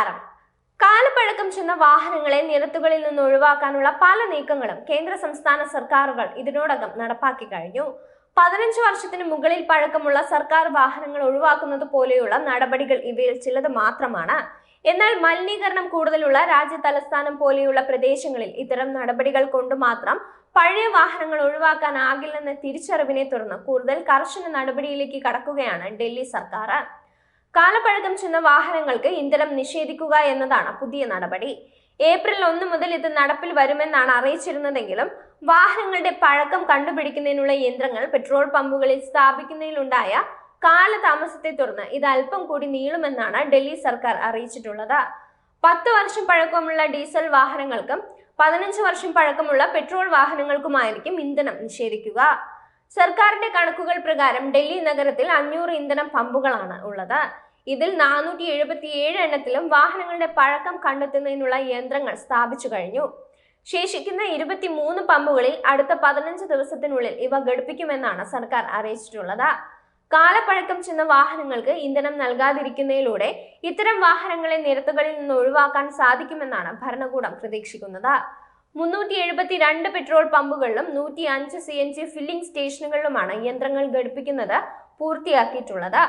നമസ്കാരം കാലപ്പഴക്കം ചെന്ന വാഹനങ്ങളെ നിരത്തുകളിൽ നിന്ന് ഒഴിവാക്കാനുള്ള പല നീക്കങ്ങളും കേന്ദ്ര സംസ്ഥാന സർക്കാരുകൾ ഇതിനോടകം നടപ്പാക്കി കഴിഞ്ഞു. പതിനഞ്ച് വർഷത്തിന് മുകളിൽ പഴക്കമുള്ള സർക്കാർ വാഹനങ്ങൾ ഒഴിവാക്കുന്നത് പോലെയുള്ള നടപടികൾ ഇവയിൽ ചിലത് മാത്രമാണ്. എന്നാൽ മലിനീകരണം കൂടുതലുള്ള രാജ്യ തലസ്ഥാനം പോലെയുള്ള പ്രദേശങ്ങളിൽ ഇത്തരം നടപടികൾ കൊണ്ട് മാത്രം പഴയ വാഹനങ്ങൾ ഒഴിവാക്കാനാകില്ലെന്ന തിരിച്ചറിവിനെ തുടർന്ന് കൂടുതൽ കർശന നടപടിയിലേക്ക് കടക്കുകയാണ് ഡൽഹി സർക്കാർ. കാലപ്പഴക്കം ചെന്ന വാഹനങ്ങൾക്ക് ഇന്ധനം നിഷേധിക്കുക എന്നതാണ് പുതിയ നടപടി. ഏപ്രിൽ ഒന്ന് മുതൽ ഇത് നടപ്പിൽ വരുമെന്നാണ് അറിയിച്ചിരുന്നതെങ്കിലും വാഹനങ്ങളുടെ പഴക്കം കണ്ടുപിടിക്കുന്നതിനുള്ള യന്ത്രങ്ങൾ പെട്രോൾ പമ്പുകളിൽ സ്ഥാപിക്കുന്നതിലുണ്ടായ കാലതാമസത്തെ തുടർന്ന് ഇത് അല്പം കൂടി നീളുമെന്നാണ് ഡൽഹി സർക്കാർ അറിയിച്ചിട്ടുള്ളത്. പത്ത് വർഷം പഴക്കമുള്ള ഡീസൽ വാഹനങ്ങൾക്കും പതിനഞ്ച് വർഷം പഴക്കമുള്ള പെട്രോൾ വാഹനങ്ങൾക്കുമായിരിക്കും ഇന്ധനം നിഷേധിക്കുക. സർക്കാരിന്റെ കണക്കുകൾ പ്രകാരം ഡൽഹി നഗരത്തിൽ അഞ്ഞൂറ് ഇന്ധനം പമ്പുകളാണ് ഉള്ളത്. ഇതിൽ നാനൂറ്റി എഴുപത്തി ഏഴ് എണ്ണത്തിലും വാഹനങ്ങളുടെ പഴക്കം കണ്ടെത്തുന്നതിനുള്ള യന്ത്രങ്ങൾ സ്ഥാപിച്ചു കഴിഞ്ഞു. ശേഷിക്കുന്ന ഇരുപത്തി മൂന്ന് പമ്പുകളിൽ അടുത്ത പതിനഞ്ച് ദിവസത്തിനുള്ളിൽ ഇവ ഘടിപ്പിക്കുമെന്നാണ് സർക്കാർ അറിയിച്ചിട്ടുള്ളത്. കാലപ്പഴക്കം ചെന്ന വാഹനങ്ങൾക്ക് ഇന്ധനം നൽകാതിരിക്കുന്നതിലൂടെ ഇത്തരം വാഹനങ്ങളെ നിരത്തുകളിൽ നിന്ന് ഒഴിവാക്കാൻ സാധിക്കുമെന്നാണ് ഭരണകൂടം പ്രതീക്ഷിക്കുന്നത്. മുന്നൂറ്റി എഴുപത്തി രണ്ട് പെട്രോൾ പമ്പുകളിലും നൂറ്റി അഞ്ച് സി എൻ ജി ഫില്ലിംഗ് സ്റ്റേഷനുകളിലുമാണ് യന്ത്രങ്ങൾ ഘടിപ്പിക്കുന്നത് പൂർത്തിയാക്കിയിട്ടുള്ളത്.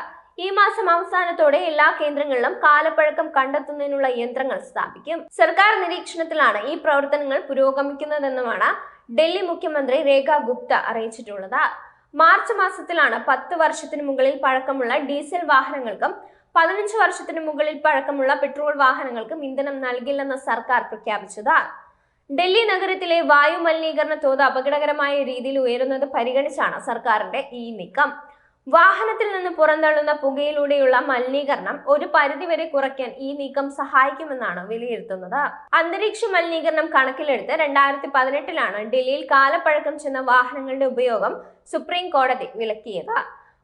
ഈ മാസം അവസാനത്തോടെ എല്ലാ കേന്ദ്രങ്ങളിലും കാലപ്പഴക്കം കണ്ടെത്തുന്നതിനുള്ള യന്ത്രങ്ങൾ സ്ഥാപിക്കും. സർക്കാർ നിരീക്ഷണത്തിലാണ് ഈ പ്രവർത്തനങ്ങൾ പുരോഗമിക്കുന്നതെന്നുമാണ് ഡൽഹി മുഖ്യമന്ത്രി രേഖ ഗുപ്ത അറിയിച്ചിട്ടുള്ളത്. മാർച്ച് മാസത്തിലാണ് പത്ത് വർഷത്തിന് മുകളിൽ പഴക്കമുള്ള ഡീസൽ വാഹനങ്ങൾക്കും പതിനഞ്ച് വർഷത്തിന് മുകളിൽ പഴക്കമുള്ള പെട്രോൾ വാഹനങ്ങൾക്കും ഇന്ധനം നൽകില്ലെന്ന് സർക്കാർ പ്രഖ്യാപിച്ചത്. ഡൽഹി നഗരത്തിലെ വായു മലിനീകരണ തോത് അപകടകരമായ രീതിയിൽ ഉയരുന്നത് പരിഗണിച്ചാണ് സർക്കാരിന്റെ ഈ നീക്കം. വാഹനത്തിൽ നിന്ന് പുറന്തള്ളുന്ന പുകയിലൂടെയുള്ള മലിനീകരണം ഒരു പരിധിവരെ കുറയ്ക്കാൻ ഈ നീക്കം സഹായിക്കുമെന്നാണ് വിലയിരുത്തുന്നത്. അന്തരീക്ഷ മലിനീകരണം കണക്കിലെടുത്ത് രണ്ടായിരത്തി പതിനെട്ടിലാണ് ഡൽഹിയിൽ കാലപ്പഴക്കം ചെന്ന വാഹനങ്ങളുടെ ഉപയോഗം സുപ്രീം കോടതി വിലക്കിയത്.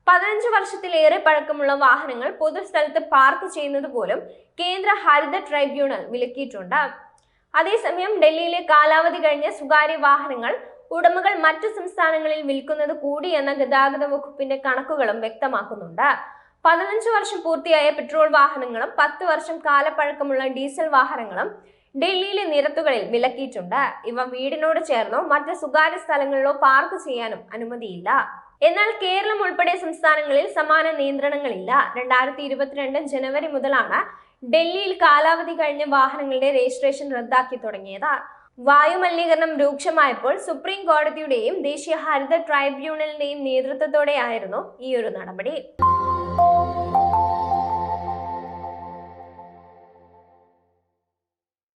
പതിനഞ്ച് വർഷത്തിലേറെ പഴക്കമുള്ള വാഹനങ്ങൾ പൊതുസ്ഥലത്ത് പാർക്ക് ചെയ്യുന്നത് പോലും കേന്ദ്ര ഹരിത ട്രൈബ്യൂണൽ വിലക്കിയിട്ടുണ്ട്. അതേസമയം ഡൽഹിയിലെ കാലാവധി കഴിഞ്ഞ സ്വകാര്യ വാഹനങ്ങൾ ഉടമകൾ മറ്റു സംസ്ഥാനങ്ങളിൽ വിൽക്കുന്നത് കൂടി എന്ന ഗതാഗത വകുപ്പിന്റെ കണക്കുകളും വ്യക്തമാക്കുന്നുണ്ട്. പതിനഞ്ച് വർഷം പൂർത്തിയായ പെട്രോൾ വാഹനങ്ങളും പത്ത് വർഷം കാലപ്പഴക്കമുള്ള ഡീസൽ വാഹനങ്ങളും ഡൽഹിയിലെ നിരത്തുകളിൽ വിലക്കിയിട്ടുണ്ട്. ഇവ വീടിനോട് ചേർന്നോ മറ്റ് സ്വകാര്യ സ്ഥലങ്ങളിലോ പാർക്ക് ചെയ്യാനും അനുമതിയില്ല. എന്നാൽ കേരളം ഉൾപ്പെടെ സംസ്ഥാനങ്ങളിൽ സമാന നിയന്ത്രണങ്ങളില്ല. രണ്ടായിരത്തി ഇരുപത്തിരണ്ട് ജനുവരി മുതലാണ് ഡൽഹിയിൽ കാലാവധി കഴിഞ്ഞ വാഹനങ്ങളുടെ രജിസ്ട്രേഷൻ റദ്ദാക്കി തുടങ്ങിയതാണ് വായു മലിനീകരണം രൂക്ഷമായപ്പോൾ സുപ്രീം കോടതിയുടെയും ദേശീയ ഹരിത ട്രൈബ്യൂണലിന്റെയും നേതൃത്വത്തോടെയായിരുന്നു ഈ ഒരു നടപടി.